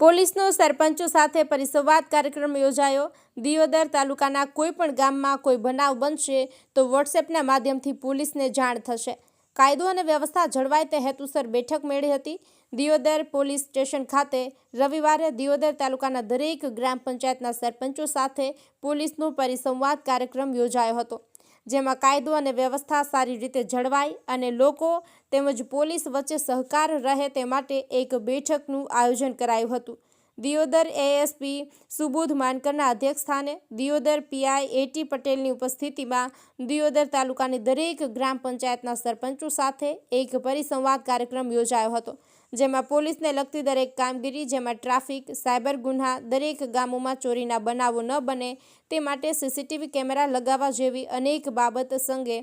પોલીસનો સરપંચો સાથે પરિસંવાદ કાર્યક્રમ યોજાયો. દિયોદર તાલુકાના કોઈપણ ગામમાં કોઈ બનાવ બનશે તો વોટ્સએપના માધ્યમથી પોલીસને જાણ થશે. કાયદો અને વ્યવસ્થા જળવાય તે હેતુસર બેઠક મળી હતી. દિયોદર પોલીસ સ્ટેશન ખાતે રવિવારે દિયોદર તાલુકાના દરેક ગ્રામ પંચાયતના સરપંચો સાથે પોલીસનો પરિસંવાદ કાર્યક્રમ યોજાયો હતો. જેમાં કાયદો અને વ્યવસ્થા સારી રીતે જળવાય અને લોકો તેમજ પોલીસ વચ્ચે સહકાર રહે તે માટે એક બેઠકનું આયોજન કરાયું હતું. દિયોદર એએસપી સુબોધ માનકરના અધ્યક્ષસ્થાને દિયોદર પીઆઈ એટી પટેલની ઉપસ્થિતિમાં દિયોદર તાલુકાની દરેક ગ્રામ પંચાયતના સરપંચો સાથે એક પરિસંવાદ કાર્યક્રમ યોજાયો હતો. જેમાં પોલીસને લગતી દરેક કામગીરી, જેમાં ટ્રાફિક, સાયબર ગુન્હા, દરેક ગામોમાં ચોરીના બનાવો ન બને તે માટે સીસીટીવી કેમેરા લગાવવા જેવી અનેક બાબત સંગે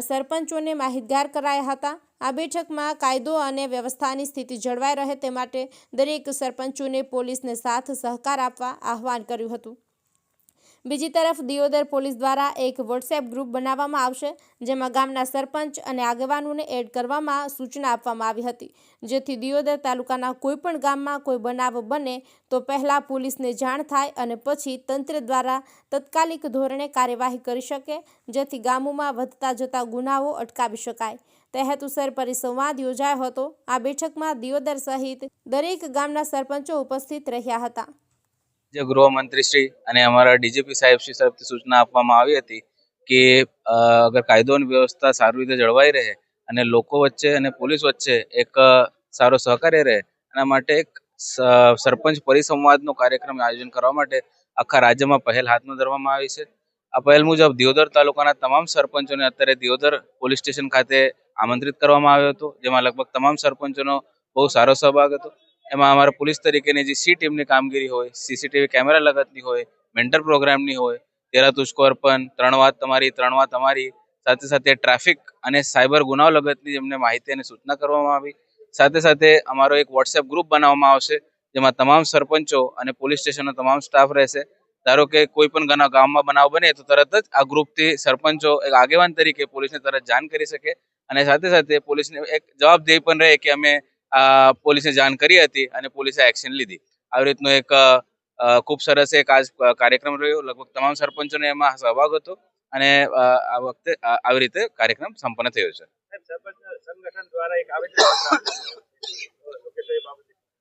સરપંચોને માહિતગાર કરાયા હતા. આ બેઠકમાં કાયદો અને વ્યવસ્થાની સ્થિતિ જળવાઈ રહે તે માટે દરેક સરપંચોને પોલીસને સાથ સહકાર આપવા આહવાન કર્યું હતું. બીજી તરફ દિયોદર પોલીસ દ્વારા એક વોટ્સએપ ગ્રુપ બનાવવામાં આવશે, જેમાં ગામના સરપંચ અને આગેવાનોને એડ કરવામાં સૂચના આપવામાં આવી હતી. જેથી દિયોદર તાલુકાના કોઈપણ ગામમાં કોઈ બનાવ બને, તો પહેલાં પોલીસને જાણ થાય અને પછી તંત્ર દ્વારા તત્કાલિક ધોરણે કાર્યવાહી કરી શકે, જેથી ગામોમાં વધતા જતા ગુનાઓ અટકાવી શકાય. તે હેતુસર પરિસંવાદ યોજાયો હતો. આ બેઠકમાં દિયોદર સહિત દરેક ગામના સરપંચો ઉપસ્થિત રહ્યા હતા. જે ગૃહમંત્રીશ્રી અને અમારા ડીજીપી સાહેબ શ્રી તરફથી સૂચના આપવામાં આવી હતી કે અગર કાયદો અને વ્યવસ્થા સારી રીતે જળવાઈ રહે અને લોકો વચ્ચે અને પોલીસ વચ્ચે એક સારો સહકાર્ય રહે, એના માટે એક સરપંચ પરિસંવાદનો કાર્યક્રમ આયોજન કરવા માટે આખા રાજ્યમાં પહેલ હાથમાં ધરવામાં આવી છે. આ પહેલ મુજબ દિયોદર તાલુકાના તમામ સરપંચોને અત્યારે દિયોદર પોલીસ સ્ટેશન ખાતે આમંત્રિત કરવામાં આવ્યો હતો, જેમાં લગભગ તમામ સરપંચોનો બહુ સારો સહભાગ હતો. એમાં અમારા પોલીસ તરીકેની જે સી ટીમની કામગીરી હોય, સીસીટીવી કેમેરા લગતની હોય, મેન્ટર પ્રોગ્રામની હોય, તેરા તુષ્કો અર્પણ ત્રણ વાત તમારી, ત્રણ વાત અમારી. સાથે સાથે ટ્રાફિક અને સાયબર ગુનાઓ લગતની જેમને માહિતી અને સૂચના કરવામાં આવી. સાથે સાથે અમારો એક વોટ્સએપ ગ્રુપ બનાવવામાં આવશે, જેમાં તમામ સરપંચો અને પોલીસ સ્ટેશનનો તમામ સ્ટાફ રહેશે. ધારો કે કોઈ પણ ઘણા ગામમાં બનાવ બને, તો તરત જ આ ગ્રુપથી સરપંચો, એક આગેવાન તરીકે પોલીસને તરત જાણ કરી શકે. અને સાથે સાથે પોલીસને એક જવાબદેહી પણ રહે કે અમે પોલીસને જાણ કરી હતી અને પોલીસે એક્શન લીધી. આવી રીતનો એક ખૂબ સરસ એક આજ કાર્યક્રમ રહ્યો. લગભગ તમામ સરપંચોને એમાં સહભાગ હતો અને આ વખતે આવી રીતે કાર્યક્રમ સંપન્ન થયો છે.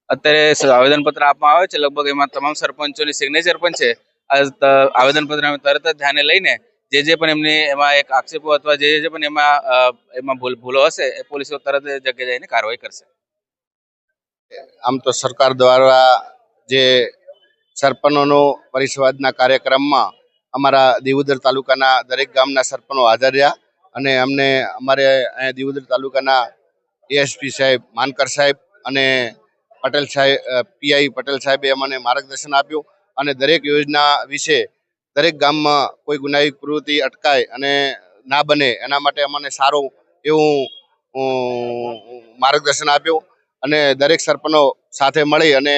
અત્યારે આવેદનપત્ર આપવામાં આવે છે. લગભગ એમાં તમામ સરપંચોની સિગ્નેચર પણ છે. આવેદનપત્ર અમે તરત જ ધ્યાને લઈને જે જે પણ એમની એમાં એક આક્ષેપો અથવા જે જે પણ એમાં એમાં ભૂલ ભૂલો હશે એ પોલીસો તરત જગ્યાએ જઈને કાર્યવાહી કરશે. આમ તો સરકાર દ્વારા જે સરપંચોનો પરિસંવાદના કાર્યક્રમમાં અમારા દિવોદર તાલુકાના દરેક ગામના સરપંચો હાજર રહ્યા અને અમને અમારે અહીંયા દિયોદર તાલુકાના એએસપી સાહેબ માનકર સાહેબ અને પટેલ સાહેબ પીઆઈ પટેલ સાહેબે અમને માર્ગદર્શન આપ્યું અને દરેક યોજના વિશે દરેક ગામમાં કોઈ ગુનાહિત પ્રવૃત્તિ અટકાય અને ના બને એના માટે અમને સારું એવું માર્ગદર્શન આપ્યું અને દરેક સરપંચો સાથે મળી અને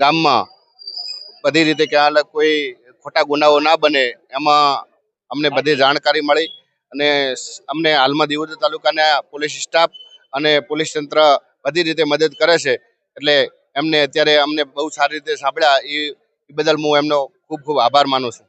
ગામમાં બધી રીતે ક્યાં કોઈ ખોટા ગુનાઓ ના બને, એમાં અમને બધી જાણકારી મળી અને અમને હાલમાં દિયોદર તાલુકાના પોલીસ સ્ટાફ અને પોલીસ તંત્ર બધી રીતે મદદ કરે છે. એટલે એમને અત્યારે અમને બહુ સારી રીતે સાંભળ્યા એ બદલ હું એમનો ખૂબ ખૂબ આભાર માનું છું.